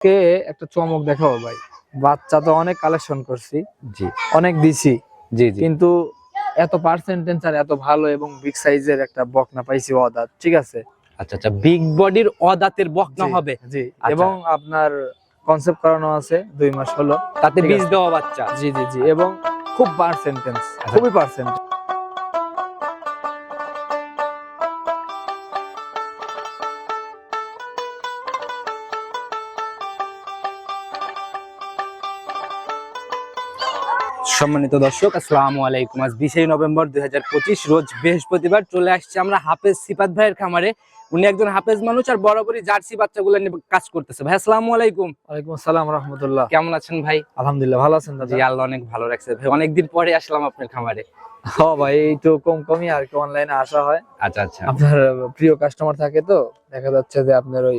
কে একটা চমক দেখাবো ভাই? বাচ্চা তো অনেক কালেকশন করছি। জি। অনেক দিছি। জি জি। কিন্তু এত পার্সেন্টেজ আর এত ভালো এবং বিগ সাইজের একটা বকনা পাইছি অদাত ঠিক আছে? আচ্ছা আচ্ছা বিগ বডির অদাতের বকনা হবে। জি। আচ্ছা। এবং আপনার কনসেপ্ট করানো আছে দুই মাস হলো তাতে বীজ দেওয়া বাচ্চা। জি জি জি। এবং খুব পার্সেন্টেজ আচ্ছা। খুবই পার্সেন্ট সম্মানিত দর্শক আসসালামু আলাইকুম। আজ বিশে নভেম্বর দুই হাজার পঁচিশ রোজ বৃহস্পতিবার চলে আসছে আমরা হাফেজ সিপাত ভাইয়ের খামারে। উনি একজন হাফেজ মানুষ আর বরাবরই জার্সি বাচ্চাগুলো নিয়ে কাজ করতেছে। ভাই আসসালামু আলাইকুম। ওয়ালাইকুম আসসালাম রহমতুল্লাহ। কেমন আছেন ভাই? আলহামদুলিল্লাহ ভালো আছেন দাদা? আল্লাহ অনেক ভালো রাখছে। ভাই অনেকদিন পরে আসলাম আপনার খামারে। হ ভাই একটু কম কমই আর কি অনলাইনে আসা হয়। আচ্ছা আচ্ছা। আপনার প্রিয় কাস্টমার থাকে তো দেখা যাচ্ছে যে আপনার ওই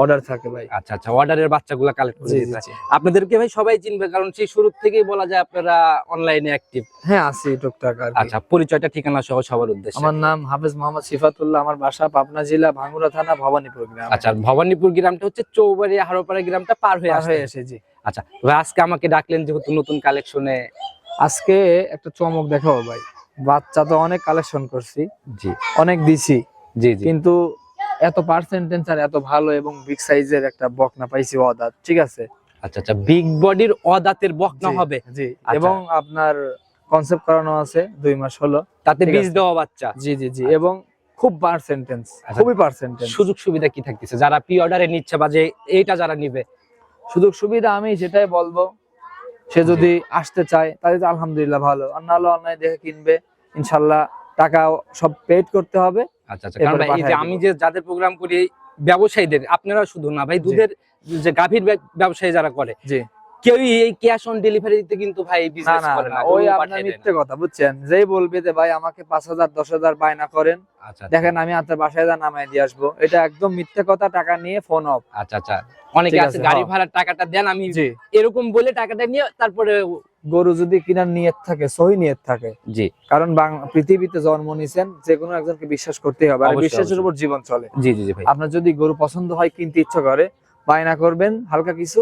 অর্ডার থাকে ভাই। আচ্ছা আচ্ছা অর্ডারের বাচ্চাগুলো কালেক্ট করে দিতে আপনাদেরকে ভাই সবাই চিনবে কারণ সেই শুরু থেকেই বলা যায় আপনারা অনলাইনে অ্যাক্টিভ হ্যাঁ আছি টুকটাক আর আচ্ছা পরিচয়টা ঠিকানা সহ সবার উদ্দেশ্যে। আমার নাম হাফেজ মোহাম্মদ সিফাতুল্লাহ আমার বাসা পাবনা জেলা ভাঙ্গুরা থানা ভবানীপুর গ্রাম। আচ্ছা ভবানীপুর গ্রামটা হচ্ছে চৌবাড়ি হারোপাড়া গ্রামটা পার হয়ে আসে এসে জি আচ্ছা ভাই আজকে আমাকে ডাকলেন যেহেতু নতুন কালেকশনে আজকে একটা চমক দেখাবো ভাই। বাচ্চা তো অনেক কালেকশন করছি। জি। অনেক দিছি। জি জি। কিন্তু এত পার্সেন্টেজ আর এত ভালো এবং বিগ সাইজের একটা বকনা পাইছি অদাত ঠিক আছে? আচ্ছা আচ্ছা বিগ বডির অদাতের বকনা হবে? জি আচ্ছা। এবং আপনার কনসেপ্ট করানো আছে দুই মাস হলো তাতে বীজ দেওয়া বাচ্চা? জি জি জি এবং খুব পার্সেন্টেজ আচ্ছা। খুবই পার্সেন্টেজ সুযোগ সুবিধা কি থাকতেছে? যারা প্রি অর্ডারে নিচ্ছে বা যে এইটা যারা নিবে? সুযোগ সুবিধা আমি সেটাই বলব সে যদি আসতে চায় তাহলে তো আলহামদুলিল্লাহ ভালো। আর নাহলে অনলাইন দেখে কিনবে ইনশাল্লাহ টাকা সব পেড করতে হবে। আচ্ছা আচ্ছা। কারণ এই যে আমি যে যাদের প্রোগ্রাম করি ব্যবসায়ীদের আপনারা শুধু না ভাই দুধের যে গাভীর ব্যবসায়ী যারা করে জি। কেউই এই ক্যাশ অন ডেলিভারিতে কিন্তু ভাই বিজনেস করে না না ওই আপনার পাঠায় দেয় না। মিথ্যে কথা বুঝছেন? যেই বলবে যে ভাই আমাকে পাঁচ হাজার দশ হাজার বায়না করেন আচ্ছা। দেখেন আমি আপনার বাসায় যা নামাই দিয়ে আসব। এটা একদম মিথ্যে কথা টাকা নিয়ে ফোন অফ আচ্ছা আচ্ছা। অনেকে আছে গাড়ি হ্যাঁ। ভাড়ার টাকাটা দেন আমি এরকম বলে টাকাটা নিয়ে তারপরে গরু যদি কিনার নিয়ত থাকে সহি নিয়ত থাকে জি। কারণ পৃথিবীতে জন্ম নিছেন যে কোনো একজনকে বিশ্বাস করতেই হবে আর বিশ্বাসের উপর জীবন চলে। জি জি জি ভাই। আপনার যদি গরু পছন্দ হয় কিনতে ইচ্ছা করে বায়না করবেন হালকা কিছু।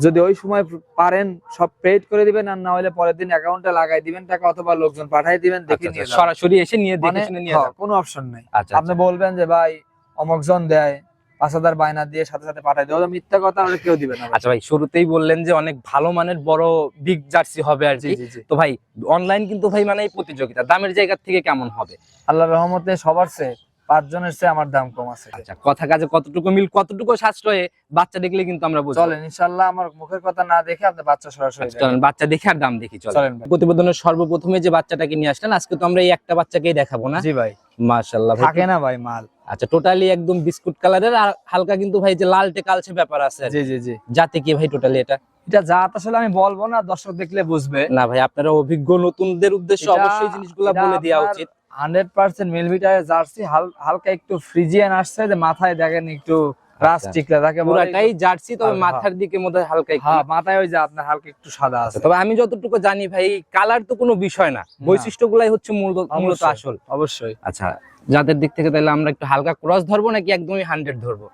যদি ওই সময় পারেন সব পেড করে দিবেন আর না হলে পরের দিন অ্যাকাউন্টে লাগাই দিবেন টাকা অথবা লোকজন পাঠাই দিবেন দেখে আচ্ছা, নিয়ে আচ্ছা, সরাসরি এসে নিয়ে দেখে মানে শুনে নিয়ে হ্যাঁ, কোনো অপশন নাই। আচ্ছা। আপনি বলবেন যে ভাই অমকজন দেয় পাঁচ হাজার বায়না দিয়ে সাথে সাথে পাঠাই দেওয়া মিথ্যা কথা আমরা কেউ দিবে না। আচ্ছা ভাই শুরুতেই বললেন যে অনেক ভালো মানের বড় বিগ জার্সি হবে আর কি। তো ভাই অনলাইন কিন্তু ভাই মানে প্রতিযোগিতা দামের জায়গা থেকে কেমন হবে? আল্লাহ রহমতে সবার চেয়ে পাঁচজনের চেয়ে আমার দাম কম আছে। আচ্ছা কথা কাজে কতটুকু মিল কতটুকু সাশ্রয়ে বাচ্চা দেখলে কিন্তু আমরা বুঝব। চলেন ইনশাল্লাহ আমার মুখের কথা না দেখে আপনি বাচ্চা সরাসরি আচ্ছা, চলেন বাচ্চা দেখে আর দাম দেখি চলেন। প্রতিবেদনের সর্বপ্রথমে যে বাচ্চাটাকে নিয়ে আসলেন আজকে তো আমরা এই একটা বাচ্চাকেই দেখাবো না? জি ভাই। মাশাআল্লাহ থাকে না ভাই মাল। আচ্ছা টোটালি একদম বিস্কুট কালারের আর হালকা কিন্তু ভাই যে লালটে কালচে ব্যাপার আছে জি জি জি। যাতে কি ভাই টোটালি এটা? এটা জাত আসলে আমি বলব না দর্শক দেখলে বুঝবে। না ভাই আপনারা অভিজ্ঞ নতুনদের উদ্দেশ্যে অবশ্যই জিনিসগুলো বলে দেওয়া উচিত। হান্ড্রেড পার্সেন্ট মিলমিটারের জার্সি হালকা একটু ফ্রিজিয়ান আসছে যে মাথায় দেখেন একটু আচ্ছা। জার্সি তবে মাথার দিকে মধ্যে হালকা হ্যাঁ মাথায় ওই যে আপনার হালকা একটু সাদা আছে। তবে আমি যতটুকু জানি ভাই কালার তো কোনো বিষয় না। বৈশিষ্ট্যগুলাই হচ্ছে মূলত আসল। অবশ্যই। আচ্ছা যাদের দিক থেকে তাহলে আমরা একটু হালকা ক্রস ধরবো নাকি একদমই হান্ড্রেড ধরবো?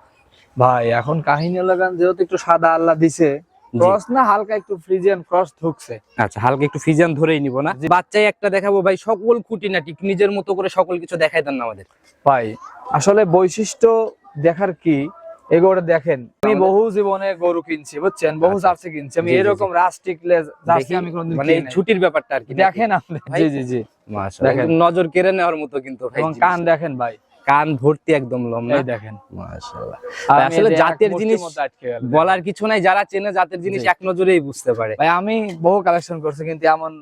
ভাই এখন কাহিনী লাগান যেহেতু একটু সাদা আল্লাহ দিছে। ক্রস না হালকা একটু ফ্রিজিয়ান ক্রস ঢুকছে। আচ্ছা হালকা একটু ফিজান ধরেই নিব না। বাচ্চাই একটা দেখাবো ভাই সকল খুঁটিনাটি নিজের মতো করে সকল কিছু দেখাই দেন না আমাদের। ভাই আসলে বৈশিষ্ট্য দেখার কি? এগুলো দেখেন আমি বহু জীবনে গরু কিনছি বুঝছেন? বহু আচ্ছা। জার্সি কিনছি আমি। এরকম রাস টিকলে জার্সি আমি কোনোদিন মানে। ছুটির ব্যাপারটা আর কি দেখেন আপনি। জি জি জি। নজর কেড়ে নেওয়ার মতো কিন্তু ভাই কান দেখেন ভাই। কান ভর্তি একদম লম না এই দেখেন। মাশাআল্লাহ। আসলে জাতের জিনিস। বলার কিছু নাই যারা চেনে জাতের জিনিস এক নজরেই বুঝতে পারে। ভাই আমি বহু কালেকশন করছি কিন্তু এমন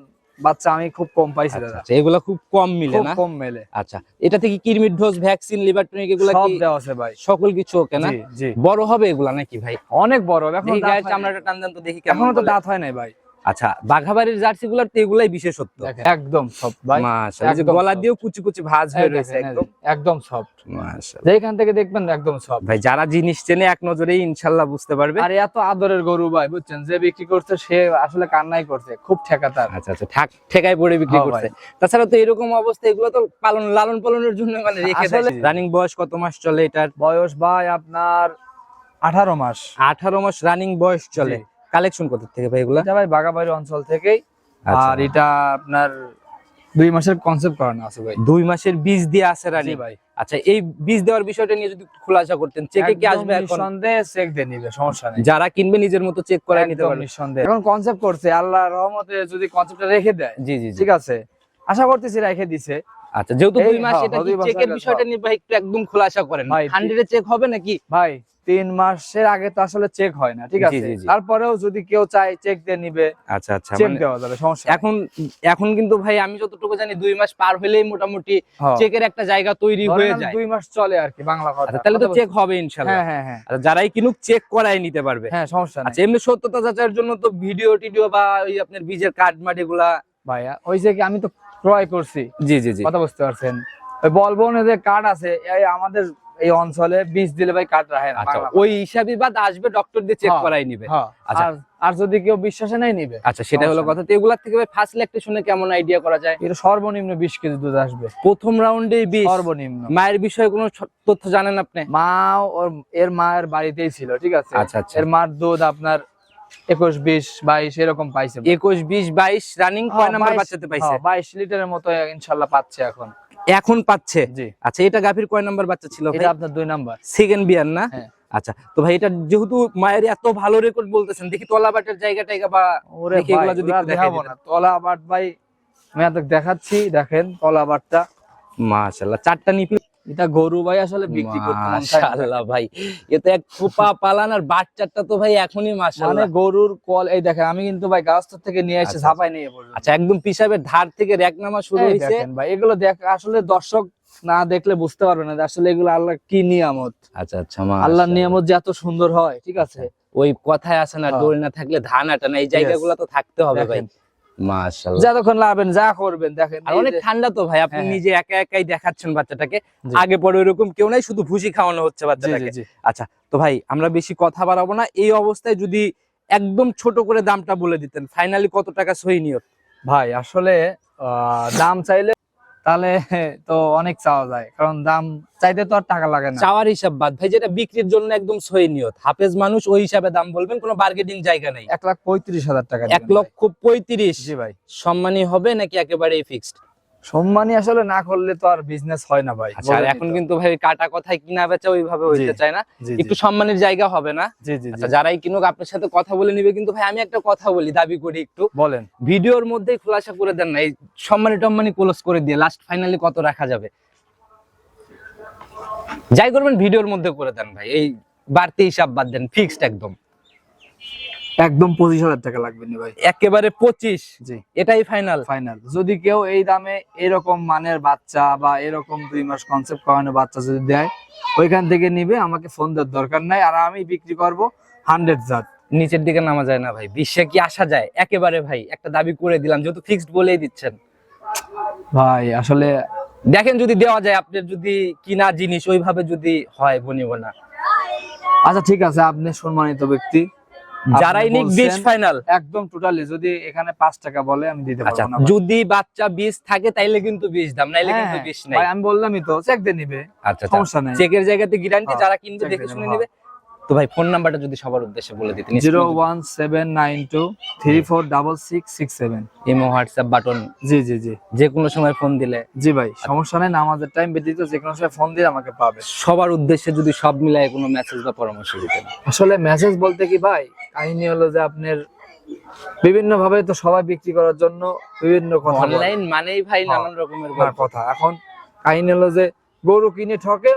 বাচ্চা আমি খুব কম পাইছি আচ্ছা, দাদা। আচ্ছা, এগুলো খুব কম মিলে না? কম মেলে। আচ্ছা এটা থেকে কিরমির ডোজ ভ্যাকসিন লিভার টনিক এগুলো সব দেওয়া আছে ভাই। সকল কিছু ওকে না? বড় হবে এগুলা নাকি ভাই? অনেক বড় এখন গায়ের চামড়াটা টান দেন তো দেখি কেমন এখনও তো দাঁত হয় নাই ভাই। আচ্ছা বাঘাবাড়ির জার্সি গুলার তো এগুলাই বিশেষত্ব। একদম সব ভাই মাশাআল্লাহ গলা। দিয়েও কুচি কুচি ভাঁজ হয়ে রয়েছে একদম। একদম সফট। মাশাআল্লাহ। যেখান থেকে দেখবেন একদম সফট। ভাই যারা জিনিস চেনে এক নজরেই ইনশাল্লাহ বুঝতে পারবে। আর এত আদরের গরু ভাই বুঝছেন? যে বিক্রি করছে সে আসলে কান্নাই করছে খুব ঠেকাতার। আচ্ছা আচ্ছা ঠাক ঠেকায় পড়ে বিক্রি হ্যাঁ করছে। তাছাড়া তো এরকম অবস্থা এগুলো তো পালন লালন পালনের জন্য মানে রেখে আসলে- রানিং বয়স কত মাস চলে এটার? বয়স ভাই আপনার আঠারো মাস। আঠারো মাস রানিং বয়স চলে। কালেকশন কত থেকে ভাই এগুলা? ভাই বাগাবাড়ি অঞ্চল থেকেই। আচ্ছা। আর এটা আপনার দুই মাসের কনসেপ্ট করানো আছে ভাই। দুই মাসের বীজ দিয়ে আছে রানিং? ভাই। আচ্ছা এই বীজ দেওয়ার বিষয়টা নিয়ে যদি একটু খোলাসা করতেন চেকে কি আসবে এখন? নিঃসন্দেহে চেক দিয়ে নিবে সমস্যা নেই। যারা কিনবে নিজের মতো চেক করে নিতে পারবে। নিঃসন্দেহে। এখন কনসেপ্ট করছে আল্লাহ রহমতে যদি কনসেপ্টটা রেখে দেয় জি জি জি। ঠিক আছে? আশা করতেছি রেখে দিছে। আচ্ছা যেহেতু দুই মাস হ্যাঁ, এটা কি চেকের বিষয়টা নিয়ে ভাই একটু একদম খোলাসা করেন। ভাই, হান্ড্রেডে চেক হবে নাকি? ভাই তিন মাসের আগে তো আসলে চেক হয় না ঠিক আছে। তারপরেও যদি কেউ চায় চেক দিয়ে নিবে আচ্ছা আচ্ছা চেক দেওয়া যাবে সমস্যা এখন এখন কিন্তু ভাই আমি যতটুকু জানি দুই মাস পার হলেই মোটামুটি হ্যাঁ। চেকের একটা জায়গা তৈরি হয়ে যায়। দুই মাস চলে আর কি বাংলা কথা। আচ্ছা তাহলে তো চেক হবে ইনশাআল্লাহ হ্যাঁ হ্যাঁ হ্যাঁ। আচ্ছা যারাই কিনুক চেক করাই নিতে পারবে। হ্যাঁ সমস্যা নেই। আচ্ছা এমনি সত্যতা যাচাইয়ের জন্য তো ভিডিও টিডিও বা ওই আপনার বীজের কার্ড মাঠ এগুলা ভাইয়া ওই যে আমি তো ক্রয় করছি। জি জি জি। কথা বুঝতে পারছেন? ওই বলবনে যে কার্ড আছে এই আমাদের এই অঞ্চলে বীজ দিলে ভাই কার্ড রাখে না আচ্ছা ওই হিসাবে বাদ আসবে ডক্টর দিয়ে চেক হ্যাঁ। করাই নিবে। হ্যাঁ, আচ্ছা। আর যদি কেউ বিশ্বাসে নাই নিবে আচ্ছা সেটা হলো কথা। তো এগুলা থেকে ভাই ফার্স্ট ল্যাকটেশনে কেমন আইডিয়া করা যায়? এটা সর্বনিম্ন বিশ কেজি দুধ আসবে। প্রথম রাউন্ডে বিশ সর্বনিম্ন। মায়ের বিষয়ে কোনো তথ্য জানেন আপনি? মা ওর এর মায়ের বাড়িতেই ছিল ঠিক আছে? আচ্ছা, আচ্ছা। এর মার দুধ আপনার একুশ বিশ বাইশ এরকম পাইছে। একুশ বিশ বাইশ রানিং কয় নাম্বার বাচ্চাতে পাইছে। হ্যাঁ, বাইশ লিটারের মতো ইনশাল্লাহ পাচ্ছে এখন। এখন পাচ্ছে? জি। আচ্ছা এটা গাভীর কয় নাম্বার বাচ্চা ছিল এটা আপনার দুই নাম্বার সেকেন্ড বিয়ার না? হ্যাঁ। আচ্ছা তো ভাই এটা যেহেতু মায়ের এত ভালো রেকর্ড বলতেছেন দেখি তলাবাটের জায়গা টাইগা বা এগুলা যদি দেখাবো না। তলা বাট ভাই আমি দেখাচ্ছি দেখেন তলা বাটটা মাশাআল্লাহ চারটা নিপি এটা গরু ভাই আসলে বিক্রি করতে মাশাআল্লাহ ভাই এ তো এক খোপা পালান আর বাচ্চাটা তো ভাই এখনই মানে গরুর কল এই দেখেন আমি কিন্তু ভাই গাছটা থেকে নিয়ে এসে আচ্ছা, ঝাপাই নিয়ে পড়লাম। আচ্ছা একদম পিসাবের ধার থেকে র্যাক নামা শুরু হয়েছে ভাই এগুলো দেখ আসলে দর্শক না দেখলে বুঝতে পারবে না যে আসলে এগুলো আল্লাহ কি নিয়ামত। আচ্ছা আচ্ছা আল্লাহর নিয়ামত যে এত সুন্দর হয় ঠিক আছে? ওই কথায় আসে না হ্যাঁ। দোল না থাকলে ধান আটা না এই জায়গাগুলো তো থাকতে হবে ভাই। মাশাআল্লাহ যতক্ষণ লাভেন যা করবেন দেখেন অনেক ঠান্ডা তো ভাই আপনি হ্যাঁ, নিজে একা একাই দেখাচ্ছেন বাচ্চাটাকে। আগে পরে কেউ নাই শুধু ভুসি খাওয়ানো হচ্ছে বাচ্চাটাকে। আচ্ছা তো ভাই আমরা বেশি কথা বাড়াবো না। এই অবস্থায় যদি একদম ছোট করে দামটা বলে দিতেন ফাইনালি কত টাকা সহি নিয়ত? ভাই আসলে দাম চাইলে তাহলে তো অনেক চাওয়া যায় কারণ দাম চাইতে তো আর টাকা লাগে না। চাওয়ার হিসাব বাদ ভাই যেটা বিক্রির জন্য একদম সহি নিয়ত। হাফেজ মানুষ ওই হিসাবে দাম বলবেন কোনো বার্গেনিং জায়গা নেই। এক লাখ পঁয়ত্রিশ হাজার টাকা এক। লক্ষ পঁয়ত্রিশ ভাই। সম্মানী হবে নাকি একেবারেই ফিক্সড সম্মানী আসলে না করলে তো আর বিজনেস হয় না ভাই। আচ্ছা আর এখন কিন্তু ভাই কাটা কথায় কিনা বেচা ওইভাবে হইতে চায় না। একটু সম্মানের জায়গা হবে না? জি জি জি। আচ্ছা যারাই কিনুক আপনার সাথে কথা বলে নিবে। কিন্তু ভাই আমি একটা কথা বলি দাবি করি একটু। বলেন। ভিডিওর মধ্যেই খোলাসা করে দেন না। এই সম্মানী টম্মানি ক্লোজ করে দিয়ে লাস্ট ফাইনালি কত রাখা যাবে? যাই করবেন ভিডিওর মধ্যে করে দেন ভাই। এই বাড়তি হিসাব বাদ দেন ফিক্সড একদম। একদম পঁচিশ হাজার টাকা লাগবে নি ভাই। একেবারে পঁচিশ? জি। এটাই ফাইনাল ফাইনাল যদি কেউ এই দামে এরকম মানের বাচ্চা বা এরকম দুই মাস কনসেপ্ট করানো বাচ্চা যদি দেয় ওইখান থেকে নিবে আমাকে ফোন দেওয়ার দরকার নাই আর আমি বিক্রি করব হান্ড্রেড জাত। নিচের দিকে নামা যায় না ভাই বিশ্বে কি আসা যায়? একেবারে ভাই একটা দাবি করে দিলাম যেহেতু ফিক্সড বলেই দিচ্ছেন। ভাই আসলে দেখেন যদি দেওয়া যায় আপনার যদি কিনা জিনিস ওইভাবে যদি হয় বনিব না আচ্ছা ঠিক আছে আপনি সম্মানিত ব্যক্তি। যারাই নিক বলছেন, ফাইনাল একদম টোটালি যদি এখানে পাঁচ টাকা বলে আমি দিতে আচ্ছা পারব না। যদি বাচ্চা বিষ থাকে তাইলে কিন্তু বিষ দাম নাইলে কিন্তু হ্যাঁ, বিষ ভাই আমি বললামই তো চেক দিয়ে নিবে আচ্ছা আচ্ছা। সমস্যা নেই। চেকের জায়গাতে গ্যারান্টি যারা কিনবে দেখে শুনে নেবে। তো ভাই ফোন নাম্বারটা যদি সবার উদ্দেশ্যে বলে দিতেন zero one seven nine two three four double six six seven. Imo WhatsApp button. জি জি জি। যে কোনো সময় ফোন দিলে। জি ভাই সমস্যা নেই নামাজের টাইম ব্যতীত যে কোনো সময় ফোন দিয়ে আমাকে পাবে। সবার উদ্দেশ্যে যদি সব মিলায় কোনো মেসেজ বা পরামর্শ দিতেন। আসলে মেসেজ বলতে কি ভাই কাহিনী হলো যে আপনার বিভিন্ন ভাবে তো সবাই বিক্রি করার জন্য বিভিন্ন কথা অনলাইন মানেই ভাই হ্যাঁ, নানান রকমের কথা। এখন কাহিনী হলো যে গরু কিনে ঠকে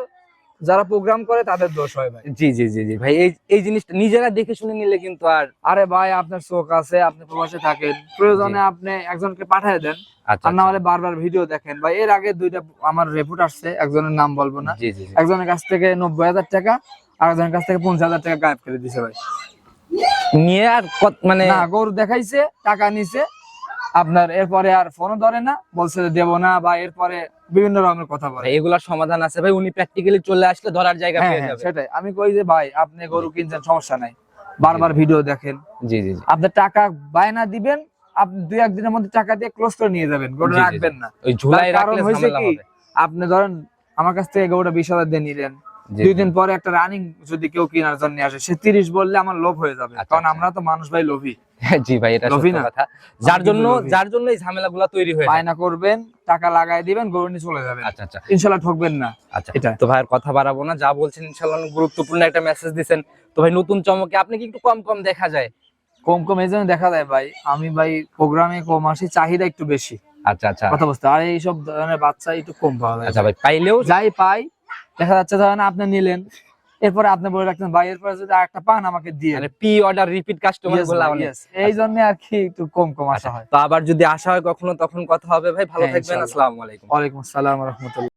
যারা প্রোগ্রাম করে তাদের দোষ হয় ভাই। জি জি জি জি। ভাই এই এই জিনিসটা নিজেরা দেখে শুনে নিলে কিন্তু আর আরে ভাই আপনার চোখ আছে আপনি প্রবাসে থাকেন। প্রয়োজনে আপনি একজনকে পাঠিয়ে দেন। আচ্ছা আর না হলে বারবার ভিডিও দেখেন। ভাই এর আগে দুইটা আমার রিপোর্ট আসছে একজনের নাম বলব না। একজনের কাছ থেকে নব্বই হাজার টাকা আর একজনের কাছ থেকে পঞ্চাশ হাজার টাকা গায়েব করে দিছে ভাই। নিয়ে আর মানে না গরু দেখাইছে টাকা নিছে। আপনার এরপরে আর ফোনও ধরে না বলছে দেবো না বা এরপরে বিভিন্ন রকমের কথা বলে। এগুলার সমাধান আছে। ভাই উনি প্র্যাকটিক্যালি চলে আসলে ধরার জায়গা হ্যাঁ, পেয়ে হ্যাঁ, যাবে। সেটাই। আমি কই যে ভাই আপনি গরু কিনছেন সমস্যা নাই। বারবার ভিডিও দেখেন। জি জি আপনি টাকা বায়না দিবেন আপনি দুই একদিনের মধ্যে টাকা দিয়ে ক্লোজ করে নিয়ে যাবেন গরু। রাখবেন না। ওই ঝুলাই রাখলে ঝামেলা হবে। আপনি ধরেন আমার কাছ থেকে গরুটা বিশ হাজার দিয়ে নিলেন। দুই দিন পরে একটা রানিং যদি কেউ কেনার জন্য আসে সে তিরিশ বললে আমার লোভ হয়ে যাবে। আচ্ছা, কারণ আচ্ছা। আমরা তো মানুষ ভাই লোভী। জি ভাই এটা লোভী সত্য না? কথা। যার জন্য যার জন্য এই ঝামেলাগুলো তৈরি হয়ে। বায়না করবেন টাকা লাগাই দিবেন গরু নিয়ে চলে যাবেন। আচ্ছা আচ্ছা। ইনশাল্লাহ ঠকবেন না। আচ্ছা এটা। তো ভাইয়ের কথা বাড়াবো না যা বলছেন ইনশাল্লাহ অনেক গুরুত্বপূর্ণ একটা মেসেজ দিছেন। তো ভাই নতুন চমকে আপনি কি একটু কম কম দেখা যায়? কম কম এই জন্য দেখা যায় ভাই আমি ভাই প্রোগ্রামে কম আসি চাহিদা একটু বেশি। আচ্ছা আচ্ছা। কথা বুঝতে আর এইসব ধরনের বাচ্চা একটু কম পাওয়া যায়। আচ্ছা ভাই পাইলেও যাই পাই দেখা যাচ্ছে ধরেন আপনি নিলেন এরপরে আপনি বলে রাখতেন ভাই এরপরে যদি আরেকটা পান আমাকে দিয়ে মানে পি অর্ডার রিপিট কাস্টমার বলে গুলা এই জন্য আর কি একটু কম কম আসা আচ্ছা, হয়। তো আবার যদি আসা হয় কখনো তখন কথা হবে ভাই ভালো হ্যাঁ, থাকবেন। আসসালামু আলাইকুম। ওয়া আলাইকুম আসসালাম রহমতুল্লাহ।